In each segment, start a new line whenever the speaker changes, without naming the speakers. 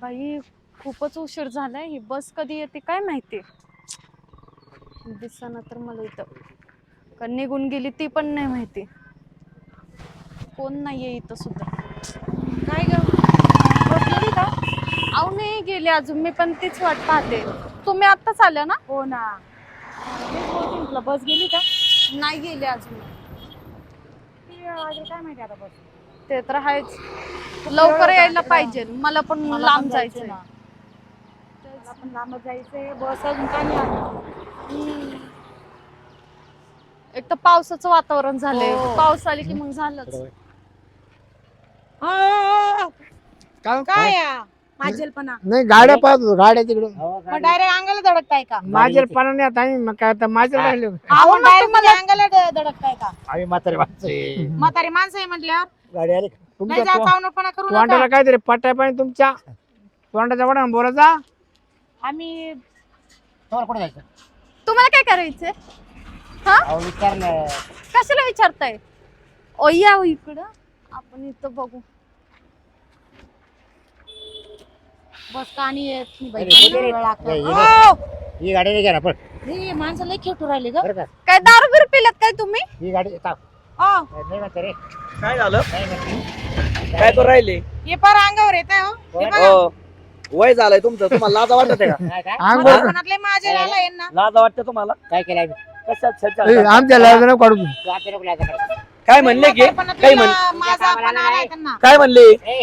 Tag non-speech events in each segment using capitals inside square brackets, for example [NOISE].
बाई खूपच उशीर झालाय. ही बस कधी येते काय माहिती? दिसना तर मला इथं. का निघून गेली ती पण नाही माहिती. कोण नाहीये इथं सुद्धा. काय ग. गेली का? अहो नाही गेली अजून. मी पण तीच वाट पाहते. तुम्ही आत्ताच आल्या ना?
हो ना. तेच बोलते बस गेली का?
नाही गेली अजून
काय माहिती आता बस?
ते तर आहेच. लवकर यायला पाहिजे. मला पण लांब जायचंय
जायचंय. बस अजून काय नाही आली.
एक तर पावसाचं वातावरण झालंय.
हो.
पाऊस आले की मग झालंच.
आ,
काय
काय? या? माझेलपणा
नाही गाड्या पाहतो गाड्या तिकडे.
मग डायरेक्ट अंगाला धडकताय का?
माझ्या पाना नाही आता आम्ही मग काय आता माझ्या राहिले.
डायरेक्ट अंगाला धडकताय का?
आम्ही म्हातारे माणसं आहे.
म्हातारी माणसं आहे म्हटल्यावर?
गाडी आली का?
नाही
तुमच्या
जा चावणपणा करू
तोंडाला
नका
काहीतरी पट्ट्या पाहिजे तुमच्या. तोंडाच्या वडा बोलायचा
आम्ही
तुम्हाला कुठे जायचं?
तुम्हाला काय करायचंय? हा?
अहो
कशाला विचारताय? ओ या हो इकडं. आपण इथं बघू.
बस का आणि येत नाही बाई.
अरे, कुठे रे?
वेळ लागतो.
नाही,
ओ!
ही गाडी नाही घ्या ना पण
हे माणसं लई खेटू राहिले ग.
बरं का?
काय दारू बिरू पिलात काय तुम्ही?
ही गाडी थांब.
ओ,
नाही म्हणते रे
काय झालं?
नाही म्हणते.
काय करू राहिले?
हे पार अंगावर येत आहे हो हे बघा.
हो. वय झालंय तुमचं. तुम्हाला लाजा वाटत आहे का?
काय
म्हातारपणातले माझे यांना.
लाजा वाटते तुम्हाला?
काय केलं आम्ही?
कशात
ए,
छज्जा?
आमच्या लग्न काढू तू.
काय म्हणले की?
म्हातारपणातले
काय म्हण
ला- माझा पण आलाय त्यांना.
काय म्हणले?
ए,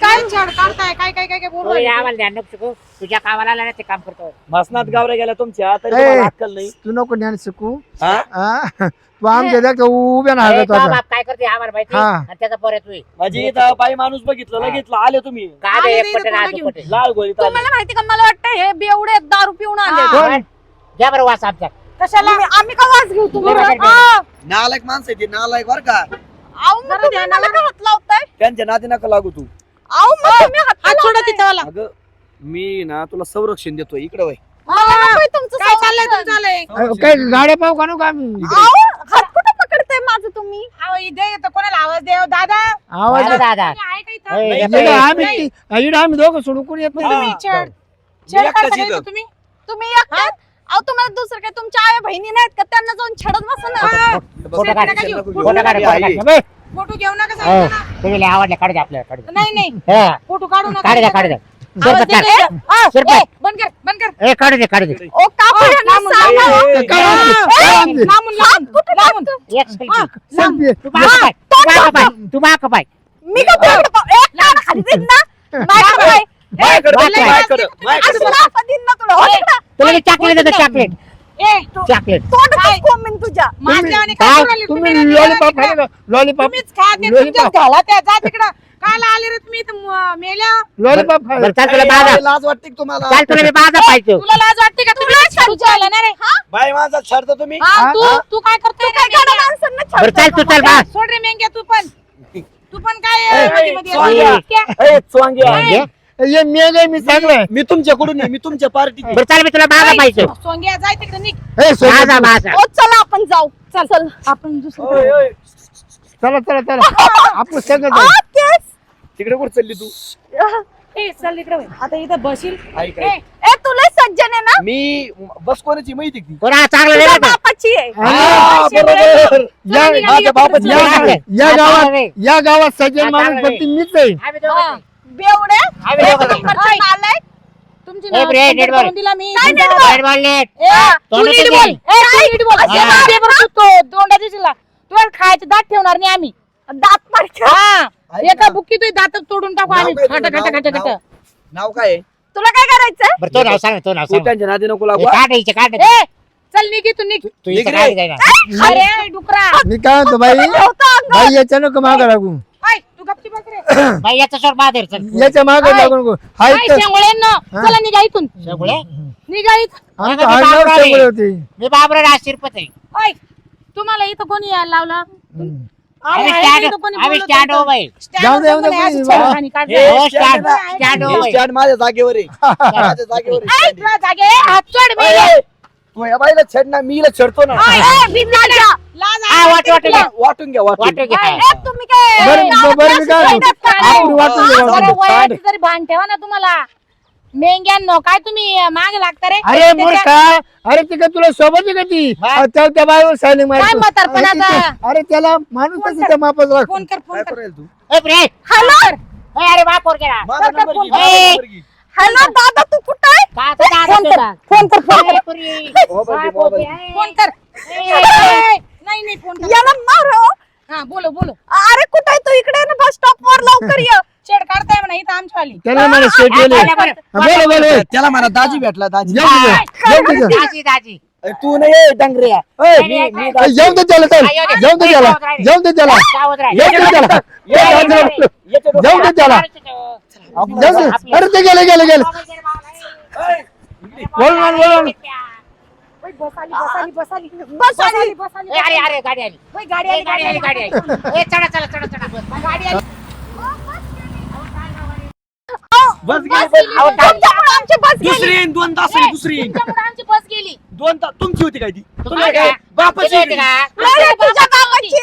काय छाड काढताय काय काय काय काय बोलू राहिले?
आम्हाला ध्यान नको शिकू. तुझ्या कामाला आला ना ते काम करतो.
भासनात गावऱ्या गेल्या तुमच्या तरी
ए.
तुम्हाला अक्कल नाही.
तू नको ज्ञान शिकू.
हा?
हा? तू आमच्या उभ्या ना
ए,
हागत
तो
होता.
बाप काय करते आम्हाला माहिती?
हा.
आणि त्याचा पोर आहे तू
माझी इथं बाई माणूस बघितलं लगेच आले तुम्ही.
काय बे, एक
इथं घेऊन.
लाल गोळीत आले
तुम्हाला माहिती का मला वाटतं हे बेवडे दारू पिऊन आले.
कोण?
घ्या बरं वास आमचा
कशाला?
आम्ही का वाज घेऊ तुम्हाला?
बरं, बरं,
आ,
नालायक माणसं आहे ती नालायक बर का?
अहो मग
जरा
तुम्ही
ध्यानाला
मला का हात लावताय?
त्यांच्या नाती नका लागू तू.
अहो मग तुम्ही हात
हात
का
सोडा
लावताय?
तिथं वाला.
अगं मी ना तुला संरक्षण देतोय. इकडे वय.
मला नकोय तुमचं
काय चाललंय
संरक्षण.
तुमचं चाललंय?
अरे, काय गाड्या पाहू का नको आम्ही?
अहो हात कुठं पकडताय माझं तुम्ही?
अहो, इथे येतं. कोणाला आवाज द्याव? दादा?
आवाज
दादा, दादा.
कोणी आहे का इथं?
ए,
नाही,
ए,
इकडं
ए,
आम्ही इकडं आम्ही दोघं सोडून कोणी येत नाही.
तुम्ही छेड
मी
छेड
एकटाच
काढता का
इथं.
इथं तुम्ही?
अहो तुम्हाला दुसरं काय? तुमच्या आया बहिणी नाहीत का? त्यांना जाऊन छडत बसा ना.
फोटो काढ
नका घेऊ.
फोटो काढ. फोटो काढ.
बे,
फोटो घेऊ नका
हो,
सांगितलं ना
तुम्ही लय आवडले काढू द्या आपल्याला काढू द्या.
नाही नाही
हा,
फोटो काढू नका
काढू द्या काढू द्या
आवाज
सुरपत
देतोय
काढ.
का? आ,
सुरपत.
ए, बंद कर बंद कर
ए काढू दे काढू दे
ओ कापड यांना
लांबून
सांगा
ए,
हो.
ए,
काय
ए,
आणते?
ए,
काय आणते?
लांबून लांबून लांबून
एक सेल्फी
सेल्फी.
तू माग पाय तू माग पाय तू माग पाय
मी का तुझ्याकडे पा- ए, कान खाली देईन ना नाही का बाई?
माझ्याकडे बघ,
बाय,
माझ्याकडे, माझ्याकडे
असं
बघ.
लाफा देईन ना तुला. हो तिकडं.
तुला मी चॉकलेट देतो चॉकलेट
ए
चॉकलेट
तोंडातच कोंबीन तुझ्या
माझ्यावानी
काय?
काय?
तुम्ही
तुम्ही
लॉलीपॉप
तिकडं.
खाले का लॉलीपॉप
तुम्हीच खा ते
Lollipop.
तुमच्याच घाला त्या जा तिकडं काल आले रे तुम्ही इथं म- मेल्या
लॉलीपॉप
बरं
खाले
चाल तुला
ए,
बाजा
लाज वाटते का तुम्हाला
चाल तुला मी बाजा पाहिजे
तुला लाज वाटते का तुला तुझ्या आला ना रे
बाई माझा छाडता तुम्ही
हा? तू तू काय करतोय
काय
रे?
माणसांना
बरं चाल तू? चाल बा
सोड रे मेंग्या तू पण तू पण काय
ए,
मध्ये मध्ये
ए, ए, चोंग्या.
ये.
आहे मी चांगलं
मी तुमच्याकडून आहे, मी तुमच्या पार्टी
बरं चाल मी तुला बाजा पाहिजे.
सोंग्या जाय तिकडे निघ.
ओ चला आपण जाऊ. चल चल आपण दुसरीकडे
चला चला चला. आपण सगळं जाऊ.
आ, तेच.
तिकडे कुठे चालली तू?
ए चल इकडे वळ. आता इथं बसील
ऐक,
ए
ऐक.
ए तुला सज्जन आहे ना?
मी बस कोणाची माहिती ती
कोणा चांगलं
तुझ्या
नाही का
बापाची आहे.
हा, बरोबर
या
निघा,
माझ्या
हा,
गावात. या सज्जन
हा,
माणूस फक्त मीच आहे.
हा. बेवडे
आम्ही
एक
दोघं नाही.
नंबरचा नालायक.
तुमची
ए,
नाव
bre,
नंबर
नीट बोल.
करून दिला मी
काय नीट बोल?
बाहेर बोलले.
ए, तू
तोंडात
नीट
घे.
बोल. ए, तू नीट बोल.
हा.
असे बाबे बरं तू तो- तोंडाची शिला. तुला खायचे दात ठेवणार नाही आम्ही
दात
हा
ऐक
एका
ना.
बुक्की तुझे दात तोडून टाकू
नाव
आम्ही
काय
खट
तुझं?
खट खट
नाव-
खट
नाव काय आहे?
तुला काय करायचंय
बरं तो नाव सांग ना, तो नाव
तू
सांग
त्यांच्या नादी नको
हे
लागू
काढ इथे काढ
ए चल निघ तू निघ
तू इथे
निघ
काढ
रे.
जाय ना.
अरे डुकरा
मी काय म्हणतो बाई. [LAUGHS] बाई याच्या नको मागं लागू
ऐ, तू गपची बस रे. [COUGHS]
बाई याचा सोड बाहेर चल.
याच्या मागं
हाय.
लागू नको हाय
ऐ,
तर
शेंगोळ्यांनो,
हा.
चला निघा इथून.
शेगुळे?
निघा इथून
आमचं
मी
शेंगुळे
आहे.
होते.
मी बाबरा राशिरपत आहे.
ऐ, तुम्हाला इथं कोणी यायला लावला?
आम्ही स्टँड
कोणी
आम्ही स्टँड. हो बाई.
जाऊ दे, जाऊ दे,
कोणी.
हे
हो,
हे
हो बाई.
माझ्या जागेवर आहे. [LAUGHS] माझ्या जागेवर आहे.
ऐ,
stand.
तुला जागे हात सोड
ए,
मेल्या.
ए, तू या बाईला छेड ना मी हिला छेडतो ना.
हा,
आहे
वाट- वाट-
तुला.
वाटून घ्या वाटून
वाटू घ्या.
ए, तुम्ही काय
बरं,
गावातले
बरं, मी
असे
काय
सोडत
म्हणतो?
काय?
आपण वाटून
हा,
घेऊ.
जरा
सांग.
वयाची तरी भान ठेवा ना तुम्हाला मेंग्यांनो काय तुम्ही माग लागता रे
अरे
त्याच्या-
मूर्खा अरे ती का तुला सोबत आहे का ती
हा?
अ, त्या त्या बाईवर सायलिंग
काय
मारतो
म्हातारपणाचा?
अरे त्याला माणूस
फोन
तसं
कर.
त्या मापात राखतो
फोन कर फोन
काय
कर
करेल तू
ए, प्रे.
हॅलो
ए, अरे बाप पोर गेला
माझा
कर, कर,
नंबर
फोन
घे,
कर.
माझा
ए.
नंबर घे.
हॅलो दादा तू कुठं आहे
का आता दादा
फोन कर? फोन कर फोन कर
ए, पुरी.
मोबाईल घे,
बाप पोर
मोबाईल.
गेला.
फोन कर
ए,
ए, नाही नाही फ़ोन कर
याला मारो
हा बोलो बोलो
अरे कुठं तू इकडे ना बस स्टॉप वर लवकर ये
शेड काढताय म्हणा इथं आमची वाली
त्याला मला सेट गेले
बोला, बोला.
बोला बोला
त्याला म्हणा दाजी भेटला दाजी
जाऊ दे, जाऊ दे, जाऊ
दाजी दाजी
तू नाही डांगरे
ए,
मी मी
ए,
दाजी.
जाऊ दे त्याला चल
जाऊ दे.
जाऊ दे त्याला जाऊ दे त्याला
सावध राहा.
जाऊ दे त्याला
ये, ये,
जाऊ दे.
याच्या
जाऊ दे त्याला जाऊ दे अरे ते गेले गेले गेले बोल ना बोल ना.
बसाली बसाली बसाली
बसाली.
बसाली
ए, अरे अरे गाडी आली
ओय, गाडी
ए,
आली
गाडी आली गाडी आली ए चढा चला चढा चढा बस.
गाडी आली
बस गेली,
बस
बस
गेली. तुमच्यामुळे आमची बस गेली.
दुसरी येईन, दोन तास दुसरी येईन.
तुमच्यामुळे आमची बस गेली
दोन तास तुमची होती काय ती
तुम्हाला
काय?
का?
तुझ्या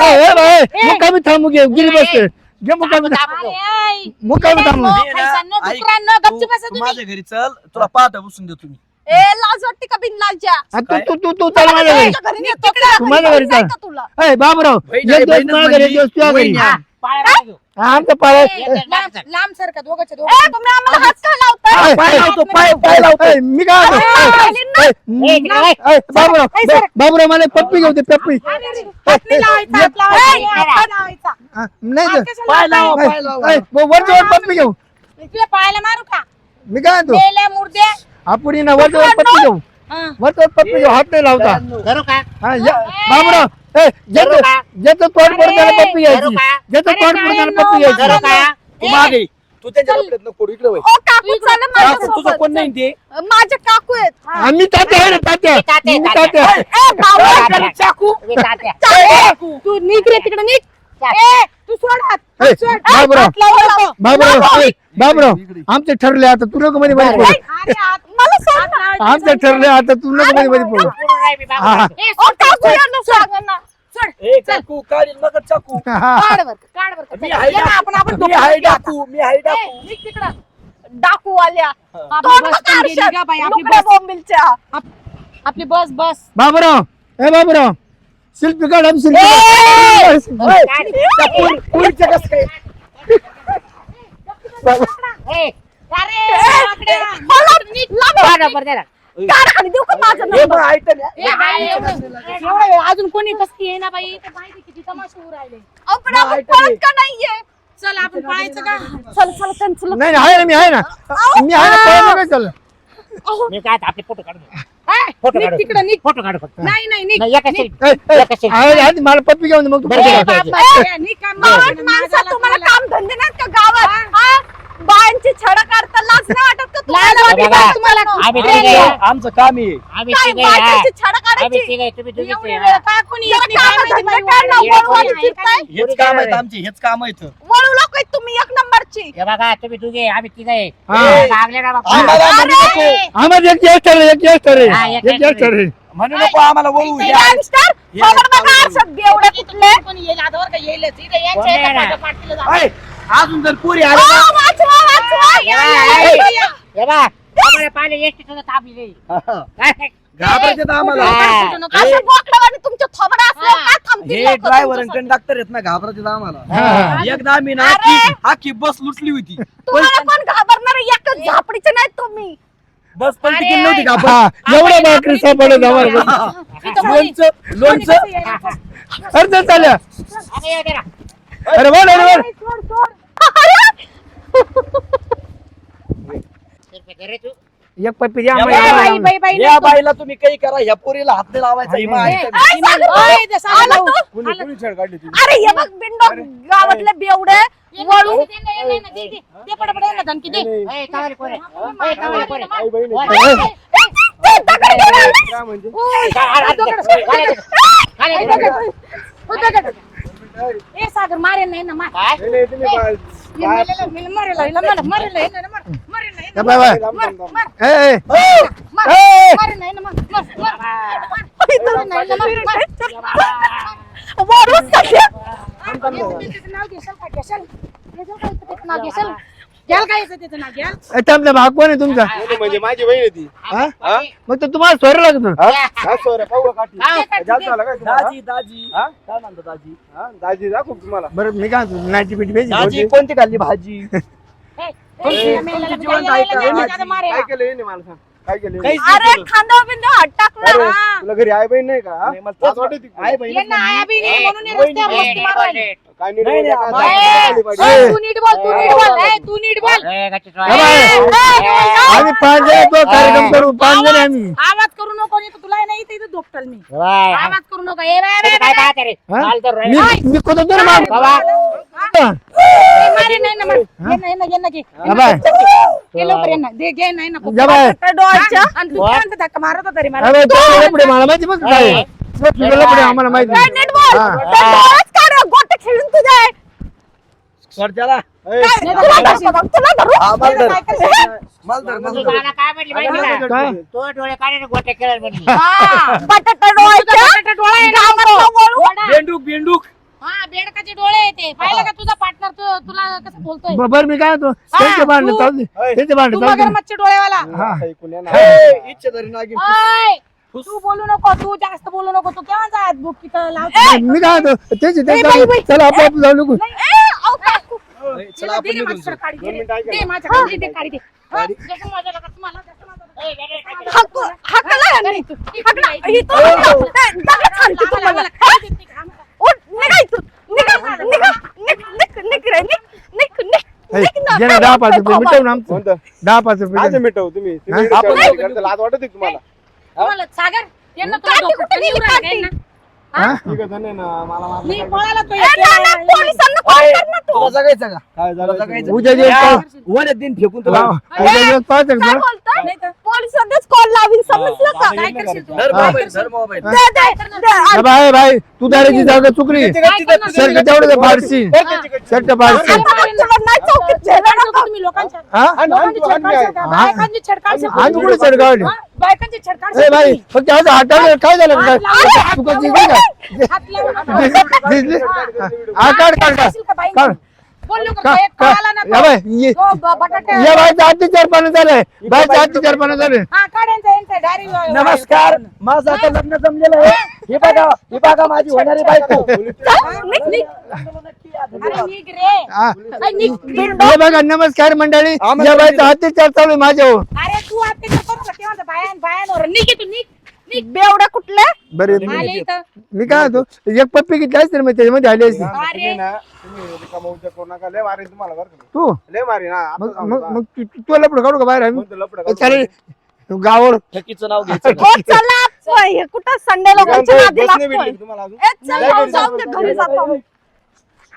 ए. ए, बाई, मुक्कामी थांबू घे गिरी बसते घे मुक्कामी
थांबू,
थांब
थांबू.
अरे, ऐ.
मुक्कामी थांबू
मी ना,
पैशांनो,
ऐक,
डुकरांनो,
तू-
गपचूप बसा
तू
तुम्ही.
माझ्या घरी चल तुला पाहता बसून देतो मी
ए लाज वाटते का बिन लाजा
आ, तू तू तू तू चल माझ्या घरी.
तुझ्या घरी नेतो का?
तू माझ्या घरी
जायचं
चल.
का तुला.
ए बाबराव
बहीण
एक
आहे,
दिवस
बहीणच
माझ्या घरी एक
म्हणजे
दिवस तुझ्या घरी.
बहीण आहे.
हा, पाया राहू देऊ.
आमचं पाय
लांब सरका दोघांच्या
ए
दोघं
तुम्ही आम्हाला हात का लावताय?
ए,
पाय
ए,
लावतो पाय पाय लावतो.
ए, मी काय म्हणतो? ए, ए.
ए,
बाबूराव मला पप्पी घेऊ दे पप्पी.
हात नाही लावायचा, हात लावायचा, हात लावायचा.
हा, नाही
हात
तर-
कशाला
पाय लावा
लावताय?
पाय लावा.
ए, व- वरच्या वर पप्पी घेऊ
तुला पायाला मारू का?
मी काय म्हणतो?
मेल्या मुर्दे
आपण ना वरच्या वर पप्पी घेऊ
हा.
वरच्या वर पप्पी घेऊ हात नाही लावता
करू का
हा, या- बाबूराव ए, ज्याचं
का?
ज्याचं तोंड पडतं त्याला
अरे,
पप्पी घ्यायची? ज्याचं
अरे,
तोंड पडतं त्याला
नो,
घ्यायची
तू मागे तू त्यांच्या डोक्यात नको पडू, इकडे वळ.
ओ काकू चला
काकू, तुझं
माझ्यासोबत.
कोण नाही ते
माझे काकू आहेत
आम्ही तात्या आहे ना तात्या
मी तात्या आहे,
मी
तात्या.
तात्या
ए बाबा
तात्या.
चाकू
तुम्ही तात्या.
चालेल.
तू निघ रे तिकडे निघ ए तू सोड हात.
ए,
हात सोड.
बाबूराव.
हात लावू नको.
बाबूराव ए, बाबूराव आमचे ठरले आता तू नको मध्ये मध्ये पडू.
अरे हात.
मला सोड
हात
ना.
लावायचं
आमचे ठरले आता तू नको मध्ये मध्ये पडू.
पुढं राही मी बाबा.
हा, हा.
ए,
ओ
सोड,
काकू
सोड,
यांना सांगा ना
सोड.
ए चाकू काढील नका चाकू.
हा, हा.
काढ बर काढ बर.
मी हाय
आपण आपण
डाकू मी हाय डाकू मी हाय डाकू.
निघ तिकडं.
डाकू आल्या.
आपली
तोंड
बस पण गेली बाई, आपली बस.
बोंबिलच्या.
आपली बस बस.
बाबूराव ए बाबूराव. शिल्पी काढ आम्ही शिल्पी
अजून कोणी कसं ये ना बाई? ते माहिती किती तमाशे होऊ राहिले.
अहो, पण आपण
ऐका
पळत
रे.
का नाहीये?
चल आपण पळायचं का?
चल चल लक्ष-
नाही नाही, आहे ना मी आहे ना. मी आहे ना चाललं
मी काय आपले फोटो काढू
हाय,
फोटो काढू
तिकडं निघ
फोटो काढू फक्त
नाही नाही निघ
नाही, एका
निघ.
आहे, आहे, मला पप्पी घेऊन दे, मग तू
बरं,
पप्पी
बरं,
घे.
बरं.
बाप, ए, निघ काय
गावात
मारायला
माणसं तुम्हाला
तुम्हाला.
काम धंदे नाहीत का गावात हा? बायांची छड काढता लाज नाही वाटत का
लाज
तुम्हाला?
वाटते
बघा.
का तुम्हाला
आम्ही
ए,
तिघे आहे.
आमचं काम आहे
आम्ही
काय
तिघे आहे.
बायकांची छड
आम्ही
काढायची
तिघे आहे, तुम्ही दोघीच
एवढी
आहे.
वेळ का कोणी येत नाही, काय
काम
माहिती
धंदे
बाई,
करणं,
वाढली.
वळवळ
कोणी आहे का
फिरताय.
नाही?
हेच काम आहेत आमचे हेच काम आहेत
वळू लोक आहेत तुम्ही एक नंबरची
हे बघा तुम्ही दोघे आहे, आम्ही तिघे आहे.
हा.
ए, लागले ना बाबा.
आम्हाला म्हणू नको
अरे,
आम्हाला एक यश ठरेल एक ठरेल
हा, एक
एक ठरेल
म्हणू नको आम्हाला वळू.
गँगस्टर बघा बेवडे कुठले
कोणी येईल आधावर का येईलच इथे यांच्या
कोण
एका
येणार?
पाठोपाठ जातं.
ऐ, अजून जर पोरी
ओ,
आल्या ना
वाचवा वाचवा
या,
या,
या,
या,
या.
या.
हे बघा, आम्हाला नाही.
घाबरायचे तर
हा.
असं आणि तुमच्या थोबडा असल्यावर. काय थांबतील
हे
लोकं
ड्रायव्हर आणि
तुमच्यासाठी?
कंडक्टर आहेत ना घाबरायचे तर आम्हाला
हा, हा.
एकदा आम्ही ना
अरे.
आखी- आखी बस लुटली होती
तुम्हाला कोण घाबरणार एकच झापडीचे नाहीत तुम्ही
बस पण
अरे.
तिकीट नव्हती घाबर
हा, एवढ्या भाकरी
लोणचं लोणचं.
अरे
बोल अरे बोल एक पप्पी द्या
या
ए,
आम्हाला.
बाई, बाई, बाई,
या
नको.
बाईला तुम्ही काही करा ह्या पोरीला हात नाही लावायचा.
ओय, ते.
कुणी कुणी छेड काढली
अरे हे बघ बिंडो गावातले बेवडे
ये
वळू
ये ना, धमकी दे.
आई बहिणी.
ए,
ते दगड घेऊन.
काय म्हणजे
ओय. दगड. ओ, दगड. ए, सागर मारेल नाही ना मार
काय?
मरेल, हिला, मरेल, मरेल, हिला, मरेल, मरेल, हिला.
या बाय बाय
मर, मर.
ए, ए,
मर.
ए.
मर, नाही ना, मर, मर, मर. मर, नाही ना, मर, मर. नाव घेशाल का? घेशाल? नाव घेशाल? घ्याल का इथं त्याचं नाव? घ्याल?
ए, थांब थांब, हा कोण आहे तुमचा
म्हणजे माझी बहीण आहे ती
हा? मग तर तुम्हाला स्वर लागतो
हा सोऱ्या पाहू का काठी
हा.
जास्त झालं काय तुम्हाला? दाजी दाजी काय म्हणतो दाजी हा दाजी दाखव तुम्हाला
बरं मी काय म्हणतो, नाईटी पिटी
दाजी कोणती खाल्ली भाजी [LAUGHS] आहे. काय केलं मला सांग काय केलं
अरे खांदा बिंदा हात टाकला
अरे,
हा.
तुला घरी आई बहीण नाही का हा? लाज वाटते का?
यांना आया बी नाही म्हणून हे रस्त्यावर मस्ती मारवायली.
काय नीट
नाही,
बोलला
नाही,
का?
ए,
खाली पाहिजे.
ए, तू नीट बोल तू नीट बोल ए, तू नीट बोल
ए, गच्ची
या बाय.
ए, ए,
आम्ही पाच जण येतो कार्यक्रम करू पाच जण आम्ही
आवाज करू नको नाही तर तुला नाही इथं इथं झोपटल मी
वाय.
आवाज करू नको ए बाय, बाय,
तुम्ही
बाय,
काय पाहते रे
हा?
चाल तर रे.
मी मी कोणतं तरी मार
बाबा
ए, मारे नाही ना मार. ये ना, ये ना, ये ना, घे.
या बाय
घे लवकर ये ना. दे, घे, नाही ना.
या बाय
डोळ्याच्या
हा, आणि तू काय म्हणतो धक्का मारत होता रे मला
लपडे माहिती बघ काय आहे. तुला लपडे आम्हाला माहिती
नीट बोल
हा.
डोळ्यात खेळून तुला धरू
हा, धर.
काय करशील?
मला
तू
धर.
मला काय म्हटली माहिती का
काय
तो डोळे काढे म्हणली
हा.
बटाटा डोळ्याच्या
ना.
बेंडूक बेंडूक
हा बेडकाचे डोळे येते पाहिलं का तुझा पार्टनर तू तुला कसं बोलतोय?
बरं मी काय होतो त्यांचे भांडण
तू-
चालू दे. त्यांचे भांडण
तू
चालू दे.
मगरमच्छी डोळेवाला.
हा.
इच्छा धरी नागिन
ओय, तू बोलू नको तू जास्त बोलू नको तू केव्हा जात बुक तिथं
मी काय होतो त्यांचे
ए,
ते
बाई,
चालू
बाई.
चला आपण आपण जाऊ नको
ए, अहो, काकू.
ए, चला आपण
दे रे
निघून
माझ्याकडे काढी दे
दोन
रे.
मिनिटं ऐका
दे
ना.
माझ्याकडे दे, दे, काढी दे हा, जसं माझ्या लग्नात मला, जसं माझं-
ए, गडे, गडे.
हाकू- हाकला यांनी. हाकला. इथून निघा. ए, दगड हाणते
आम्हाला-
तुम्हाला.
आम्हाला खायला देत नाही का? आम्हाला-
उठ, निघा इथून. निघा, निघा, निघ, निघ, निघ रे, निघ, निघ, निघ,
ए,
निघ ना.
घे ना दहा पाच रुपये आमचं
कोणतं
दहा पाच रुपये.
मिटव तुम्ही तुम्ही
हा?
इकडे
आपण
चर्चा
नाही.
करता, लाज वाटते तुम्हाला
तुम्हाला सागर यांना तुला
काठी
डोकं
कुठे गेली,
निवडून
काठी?
राहिलं ना.
हा?
ठीक आहे धन्य ना मला मारलं
मी
काय
पळाला तो
ए, ना, ना, पोलिसांना कॉल कर ना तू.
तुला जगायचं का
काय
तुला
झालं
जगायचं
उद्या दिवस पाच-
वण्यात दिन फेकून
वा,
तुला
उद्या दिवस पाच आहे
काय
का?
बोलतोय
नाही तर.
पोलिसांनाच कॉल लावीन समजलं का
काय करशील तू?
धर
हा.
मोबाईल धर मोबाईल
दे, दे, दे.
ए, भाई भाई तू दाराची जागा चुकली
काय करणार?
सर तेवढं फारसी सर फारसी
आता तुला नाही चौकीत झेललं
काय
का?
करतो तुम्ही लोकांच्या
हा
लोकांची?
हा. कुठे
हा? बायकांची छेड काढशाल
ए
तुम्ही?
फक्त आज हाताने काय झालं
हात हात?
हा काढ काढ काढ
करशील का बाई?
काढ
बोल नको,
का-
एक
का-
पळाला ना
या
तो.
बाई, ये-
तो ब- बटाटे
या बायचा अत्याचार पानं झालंय अत्याचार
हा काढ यांचा
नमस्कार माझं आता लग्न जमलेलं आहे. हे? बघा हे बघा माझी होणारी बायको.
हा. हे बघा नमस्कार मंडळी. या बायचा अत्याचार चालू आहे माझ्यावर.
अरे तू आता करू का तेव्हा बायान बायानवर निघ तू निघ. निघ.
बेवड्या कुठल्या
बरे
आले इथं.
मी काय होतो एक पप्पी किती असते मग त्याच्यामध्ये आली असते. तू?
हा
मग मग. मग तू पुढे काढू का बाहेर आम्ही? चालेल गावावर
ठकीचं नाव घ्यायचं [LAUGHS]
हो चला हे कुठं संडे लोकांच्या नादी
नाही
लागतोय.
भेटली तुम्हाला अजून.
ए, चल जाऊ जाऊ दे, घरी जातो आम्ही.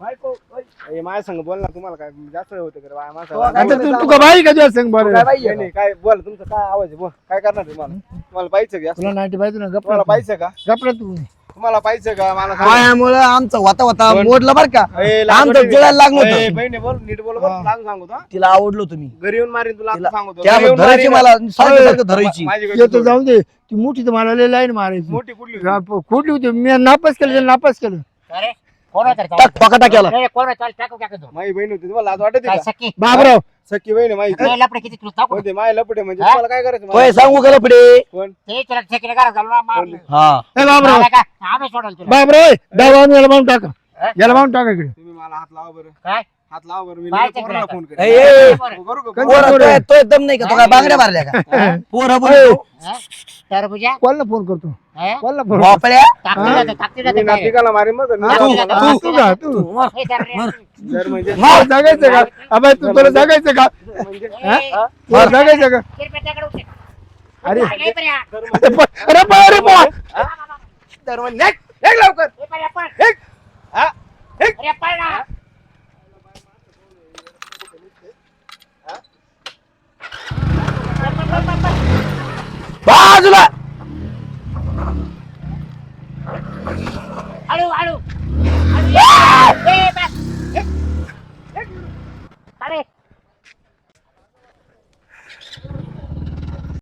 बायको ओय.
माझ्या संग बोल ना तुम्हाला काय जास्त होतं का?
हो,
आता तू तू का बाई का तुझ्या संग
काय
बरं
बाई
नाही, नाही, काय बोल तुमचं काय आवाज आहे? बोल काय करणार तुम्हाला? तुम्हाला पाहिजे का?
तुला नाईटी पाहिजे ना
तुम्हाला
गप्पा
पाहिजे का?
गप्पा तू.
तुम्हाला पाहिजे का? मला सांगा.
पायामुळं आमचा होता होता? मोडला बर का?
ए,
आमचं गिळायला लागलं
का? ए,
होतं.
बहिणी बोल नीट बोल सांगतो हा.
तिला आवडलो तुम्ही.
घरी येऊन मारीन तुला
तिला-
आता सांगतो
त्या
घरी येऊन
धरायची
मारीन.
मला सारखं सारखं धरायची.
माझी
जाऊ दे. ती मोठी तर मला लय लाईन मारायची.
मोठी कुठली? होती?
कुठली होती? मी नापास केलं त्याला नापास केलं.
अरे कोण होतं रे तो?
टाक टोका टाक्याला
अरे, कोण होतं? टाकू टाकू तू.
माझी बहीण होती तुम्हाला लाज वाटते
काय
का
सख्खी?
बाबराव
सख्खी बहीण आहे माहिती
ए, लफडे किती तुला टाकू?
होते माय लपटे म्हणजे
हा?
तुम्हाला काय करायचं मला?
सांगू का लपडे
कोण
ते तुला सख्खीने घरात घालून मारलं.
हा
ए बाबराव
आला का? आम्ही सोडलं तुला.
बाबराव डावा याला मारून टाका
हा?
याला मारून टाका इकडे
तुम्ही मला हात लावा बरं
काय?
हात लावा बरं मी
काय
लगेच पोराला
चक्र
फोन
ए,
करेन.
ए,
बरं.
करू का
कोण-
पोरं,
कोण
तो
आहे?
तो दम नाही का तो काय बांगड्या मारल्या का? पोरं बोल?
टरबूजा?
कोणाला फोन करतो? कोणाला फोन
भोपळ्या
टाकते जाते, टाकते जाते
तुम्ही
काय?
नातिकाला मारेन मग
तू-
तू. तू का तू
धर रे.
जर म्हणजे
मला जागायचं का? अबे तू तुला जागायचं का?
म्हणजे
तुला जागायचं का?
उचल.
अरे.
पर्या.
अरे अरे पळ, अरे पळ.
तर म्हणजे